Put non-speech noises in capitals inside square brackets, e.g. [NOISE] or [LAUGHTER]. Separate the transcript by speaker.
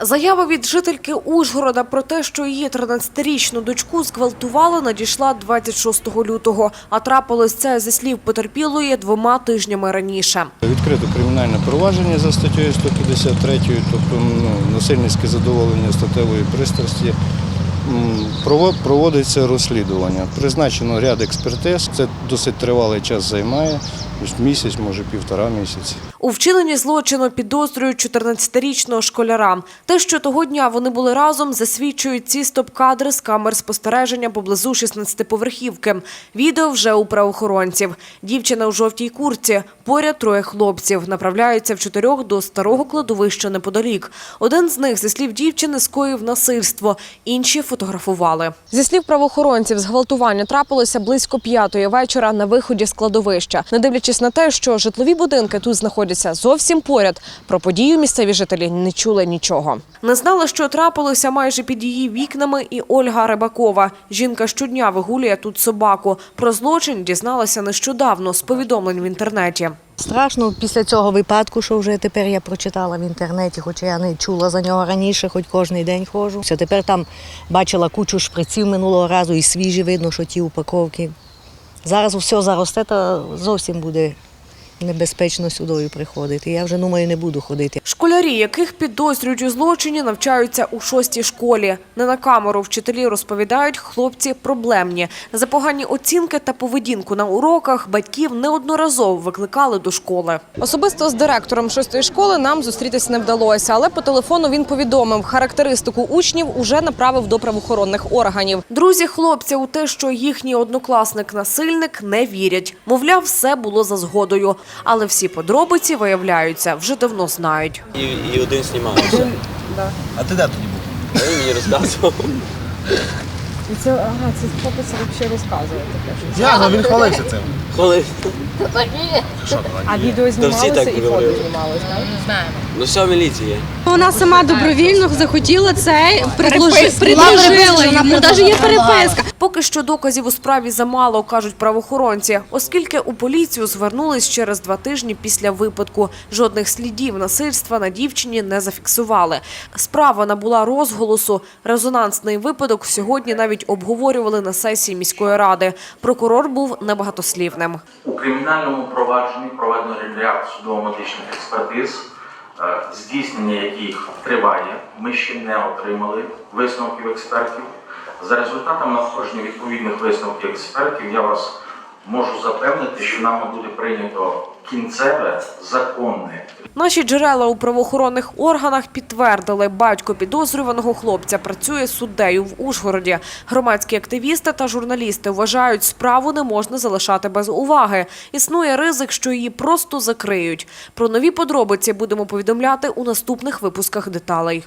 Speaker 1: Заява від жительки Ужгорода про те, що її 13-річну дочку зґвалтували, надійшла 26 лютого. А трапилось це зі слів потерпілої двома тижнями раніше.
Speaker 2: Відкрито кримінальне провадження за статтею 153, тобто ну, насильницьке задоволення статевої пристрасті. Проводиться розслідування. Призначено ряд експертиз. Це досить тривалий час займає, місяць, може півтора місяці.
Speaker 1: У вчиненні злочину підозрюють 14-річного школяра. Те, що того дня вони були разом, засвідчують ці стоп-кадри з камер спостереження поблизу 16-поверхівки. Відео вже у правоохоронців. Дівчина у жовтій курці, поряд троє хлопців. Направляються в чотирьох до старого кладовища неподалік. Один з них, зі слів дівчини, скоїв насильство, інші фотографували. Зі слів правоохоронців, зґвалтування трапилося близько п'ятої вечора на виході з кладовища. Не дивлячись на те, що житлові будинки тут знаходяться зовсім поряд, про подію місцеві жителі не чули нічого. Не знали, що трапилося майже під її вікнами і Ольга Рибакова. Жінка щодня вигулює тут собаку. Про злочин дізналася нещодавно з повідомлень в інтернеті.
Speaker 3: Страшно після цього випадку, що вже тепер я прочитала в інтернеті, хоча я не чула за нього раніше, хоч кожен день ходжу. Все, тепер там бачила кучу шприців минулого разу і свіжі видно, що ті упаковки. Зараз все заросте, та зовсім буде небезпечно сюди приходити. Я вже думаю, не буду ходити.
Speaker 1: Школярі, яких підозрюють у злочині, навчаються у шостій школі. Не на камеру вчителі розповідають, хлопці проблемні. За погані оцінки та поведінку на уроках батьків неодноразово викликали до школи. Особисто з директором шостої школи нам зустрітися не вдалося, але по телефону він повідомив, характеристику учнів уже направив до правоохоронних органів. Друзі хлопця у те, що їхній однокласник насильник, не вірять. Мовляв, все було за згодою. Але всі подробиці виявляються вже давно знають.
Speaker 4: І, і один знімався. [LAUGHS]
Speaker 5: А ти де тоді був?
Speaker 4: А Він мені розказував. [LAUGHS]
Speaker 1: І це ага, це хлопець взагалі розказує таке.
Speaker 5: Я, ну він хвалився цим.
Speaker 4: Коли
Speaker 1: А відео
Speaker 4: всі
Speaker 1: знімалося
Speaker 4: так
Speaker 1: і фото
Speaker 4: говорили.
Speaker 1: знімалося, так?
Speaker 4: Ну вся міліція.
Speaker 6: Вона сама добровільно захотіла це, предложи- предложила йому, навіть є переписка.
Speaker 1: Поки що доказів у справі замало, кажуть правоохоронці, оскільки у поліцію звернулись через два тижні після випадку. Жодних слідів насильства на дівчині не зафіксували. Справа набула розголосу. Резонансний випадок сьогодні навіть обговорювали на сесії міської ради. Прокурор був небагатослівним.
Speaker 7: У кримінальному провадженні проведено ряд судово-медичних експертиз, е, здійснення яких триває. Ми ще не отримали висновків експертів. За результатами надходження відповідних висновків експертів я вас можу запевнити, що нами буде прийнято кінцеве законне
Speaker 1: Наші джерела у правоохоронних органах підтвердили, батько підозрюваного хлопця працює суддею в Ужгороді. Громадські активісти та журналісти вважають, справу не можна залишати без уваги. Існує ризик, що її просто закриють. Про нові подробиці будемо повідомляти у наступних випусках деталей.